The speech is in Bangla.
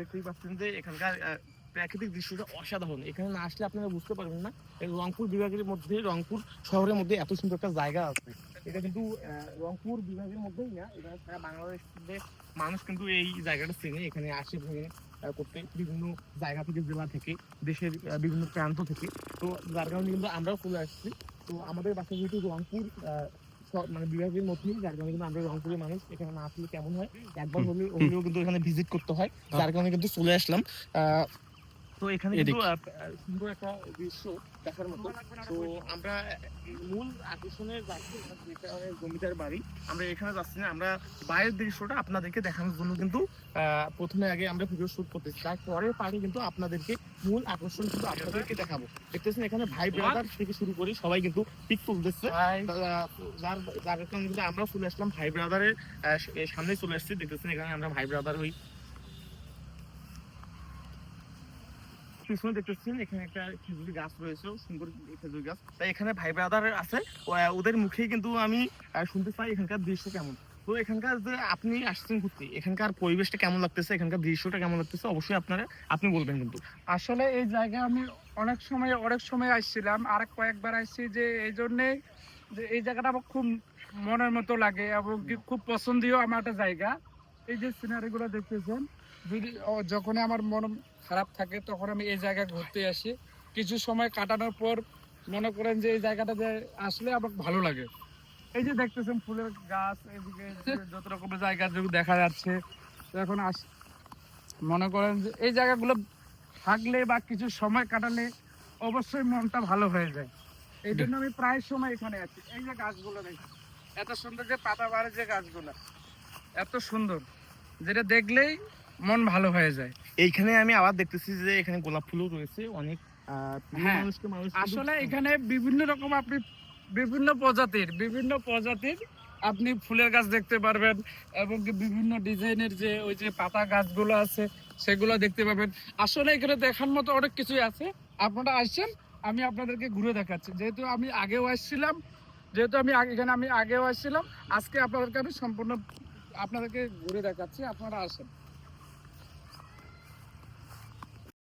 দেখতেই পাচ্ছেন যে এখানকার প্রাকৃতিক দৃশ্যটা অসাধারণ। এখানে না আসলে আপনারা বুঝতে পারবেন না রংপুর বিভাগের মধ্যে, রংপুর শহরের মধ্যে এত সুন্দর একটা জায়গা আছে। এটা কিন্তু রংপুর বিভাগের মধ্যেই না, এটা সারা বাংলাদেশের মানুষ কিন্তু এই জায়গাটা চেনে। এখানে আসে ভ্রমণ করতে বিভিন্ন জায়গা থেকে, জেলা থেকে, দেশের বিভিন্ন প্রান্ত থেকে। তো যার কারণে কিন্তু আমরাও চলে আসছি। তো আমাদের বাসা যেহেতু রংপুর আহ, স- মানে বিভাগের মধ্যেই যার কারণে কিন্তু আমরা রংপুরের মানুষ এখানে না আসলে কেমন হয়? একবার হলে হলেও কিন্তু এখানে ভিজিট করতে হয়। যার কারণে কিন্তু চলে আসলাম। আহ, তো এখানে কিন্তু সুন্দর একটা দৃশ্য দেখার মতো। তো আমরা মূল আকর্ষণের যাচ্ছি জমিদার বাড়ি। আমরা এখানে যাচ্ছি না আমরা বাইরের দৃশ্যটা আপনাদেরকে দেখানোর জন্য কিন্তু প্রথমে আগে আমরা ভিডিও শুট করতেছি। তারপরে পারে কিন্তু আপনাদেরকে মূল আকর্ষণ কিন্তু আপনাদেরকে দেখাবো। দেখতেছেন এখানে ভাই ব্রাদার থেকে শুরু করে সবাই কিন্তু পিক তুলতেছে। যার যার কারণে কিন্তু আমরা চলে আসলাম ভাই ব্রাদারের সামনে চলে আসছি। দেখতেছেন এখানে আমরা ভাই ব্রাদার হই। পিছনে দেখতেছেন, এখানে একটা খেজুরি গাছ রয়েছে সুন্দর খেজুরি গাছ। তাই এখানে ভাই ব্রাদার আছে ওদের মুখেই কিন্তু আমি শুনতে পাই এখানকার দৃশ্য কেমন। তো এখানকার যে আপনি আসছেন ঘুরতে, এখানকার পরিবেশটা কেমন লাগতেছে, এখানকার দৃশ্যটা কেমন লাগতেছে, অবশ্যই আপনারা, আপনি বলবেন কিন্তু। আসলে এই জায়গায় আমি অনেক সময় অনেক সময় আসছিলাম, আর কয়েকবার আসছি যে এই জন্যে যে এই জায়গাটা আমার খুব মনের মতো লাগে এবং খুব পছন্দীয় আমার একটা জায়গা। এই যে সিনারি গুলো দেখতেছেন যখন আমার মন খারাপ থাকে, তখন আমি এই জায়গায় ঘুরতে আসি। কিছু সময় কাটানোর পর মনে করেন যে এই জায়গাটাতে আসলে আমার ভালো লাগে। এই যে দেখতেছেন ফুলের গাছ, এদিকে যে যত রকমের জায়গা দেখা যাচ্ছে। এখন আস, মনে করেন যে এই জায়গাগুলো থাকলে বা কিছু সময় কাটালে অবশ্যই মনটা ভালো হয়ে যায়। এই জন্য আমি প্রায় সময় এখানে আছি। এই যে গাছগুলো দেখি এত সুন্দর যে পাতা বাড়ে যে গাছগুলো, এত সুন্দর। যেটা দেখলেই মন ভালো হয়ে যায়। এইখানে আমি আবার দেখতেছি যে এখানে গোলাপ ফুলও রয়েছে অনেক হ্যাঁ, আসলে এখানে বিভিন্ন রকম আপনি বিভিন্ন প্রজাতির বিভিন্ন প্রজাতির আপনি ফুলের গাছ দেখতে পারবেন এবং বিভিন্ন ডিজাইনের যে ওই যে পাতা গাছগুলো আছে সেগুলো দেখতে পাবেন আসলে এখানে দেখার মতো অনেক কিছুই আছে। আপনারা আসছেন আমি আপনাদেরকে ঘুরে দেখাচ্ছি। যেহেতু আমি আগেও আসছিলাম যেহেতু আমি আগে- এখানে আমি আগেও আসছিলাম আজকে আপনাদেরকে আমি সম্পূর্ণ আপনাদেরকে ঘুরে দেখাচ্ছি আপনারা আসেন।